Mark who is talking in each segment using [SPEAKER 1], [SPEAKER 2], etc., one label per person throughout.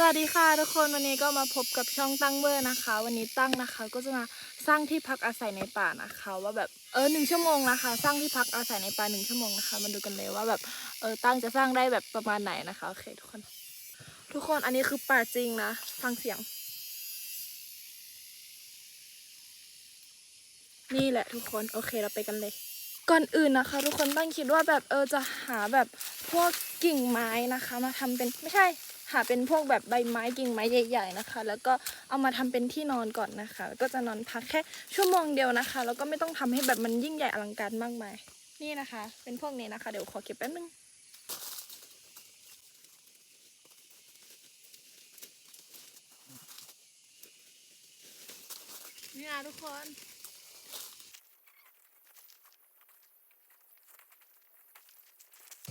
[SPEAKER 1] สวัสดีค่ะทุกคนวันนี้ก็มาพบกับช่องตั้งเวอร์นะคะ วันนี้ตั้งนะคะก็จะมาสร้างที่พักอาศัยในป่านะคะ ว่าแบบเออหนึ่งชั่วโมงนะคะ สร้างที่พักอาศัยในป่าหนึ่งชั่วโมงนะคะมาดูกันเลยว่าแบบเออตั้งจะสร้างได้แบบประมาณไหนนะคะโอเคทุกคน ทุกคนอันนี้คือป่าจริงนะฟังเสียง นี่แหละทุกคนโอเคเราไปกันเลย ก่อนอื่นนะคะ ทุกคนตั้งคิดว่าแบบเออจะหาแบบพวกกิ่งไม้นะคะ มาทำเป็นไม่ใช่หาเป็นพวกแบบใบไม้กิ่งไม้ใหญ่ ๆนะคะ แล้วก็เอามาทำเป็นที่นอนก่อนนะคะ ก็จะนอนพักแค่ชั่วโมงเดียวนะคะ แล้วก็ไม่ต้องทำให้แบบมันยิ่งใหญ่อลังการมากมาย นี่นะคะ เป็นพวกนี้นะคะ เดี๋ยวขอเก็บแป๊บนึงนี่นะทุกคน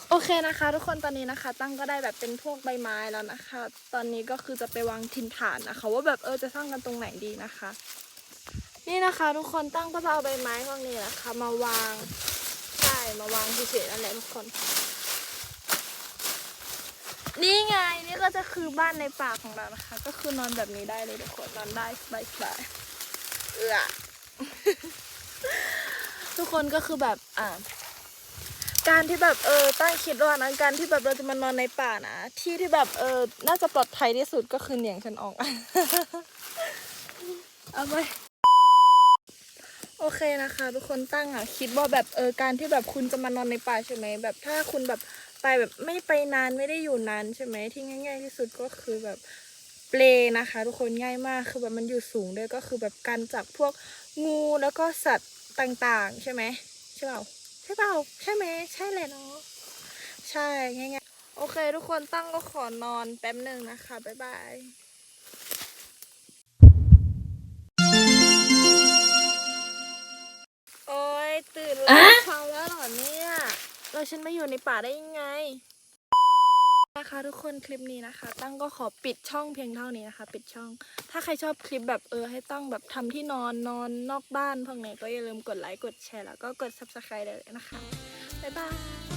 [SPEAKER 1] โอเคนะคะ ทุกคนตอนนี้นะคะ ตั้งก็ได้แบบเป็นพวกใบไม้แล้วนะคะ ตอนนี้ก็คือจะไปวางถิ่นฐานนะคะ ว่าแบบเออจะสร้างกันตรงไหนดีนะคะ นี่นะคะทุกคนตั้งก็จะเอาใบไม้พวกนี้นะคะ มาวางใช่มาวางเฉยๆนั่นแหละทุกคน นี่ไงนี่ก็จะคือบ้านในป่าของเรานะคะ ก็คือนอนแบบนี้ได้เลยทุกคนนอนได้สบายๆเออทุกคนก็คือแบบอ่า การที่แบบเออตั้งคิดว่านะการที่แบบเราจะมานอนในป่านะที่ที่แบบเออน่าจะปลอดภัยที่สุดก็คือเหนียงฉันออกเอาไปโอเคนะคะ ทุกคนตั้งอะคิดว่าแบบเออการที่แบบคุณจะมานอนในป่าใช่ไหมแบบถ้าคุณแบบไปแบบไม่ไปนานไม่ได้อยู่นานใช่ไหมที่ง่าย ๆ ที่สุดก็คือแบบเปลนะคะ ทุกคนง่ายมากคือแบบมันอยู่สูงด้วยก็คือแบบกันจากพวกงูแล้วก็สัตว์ต่างๆ ใช่ไหมใช่เปล่า ช่เปล่าใช่ไหมใช่เลยเนาะใช่ง่ายๆโอเค ทุกคนตั้งก็ขอนอนแป๊บหนึ่งนะคะ บ๊ายบายโอ้ยตื่นแล้วเช้าแล้วเหรอเนี่ยเราฉันมาอยู่ในป่าได้ยังไง นะคะทุกคนคลิปนี้นะคะ ตั้งก็ขอปิดช่องเพียงเท่านี้นะคะ ปิดช่อง ถ้าใครชอบคลิปแบบเออให้ตั้งแบบทำที่นอนนอนนอกบ้านพวกไหนก็อย่าลืมกดไลค์กดแชร์แล้วก็กด subscribe เลยนะคะบ๊ายบาย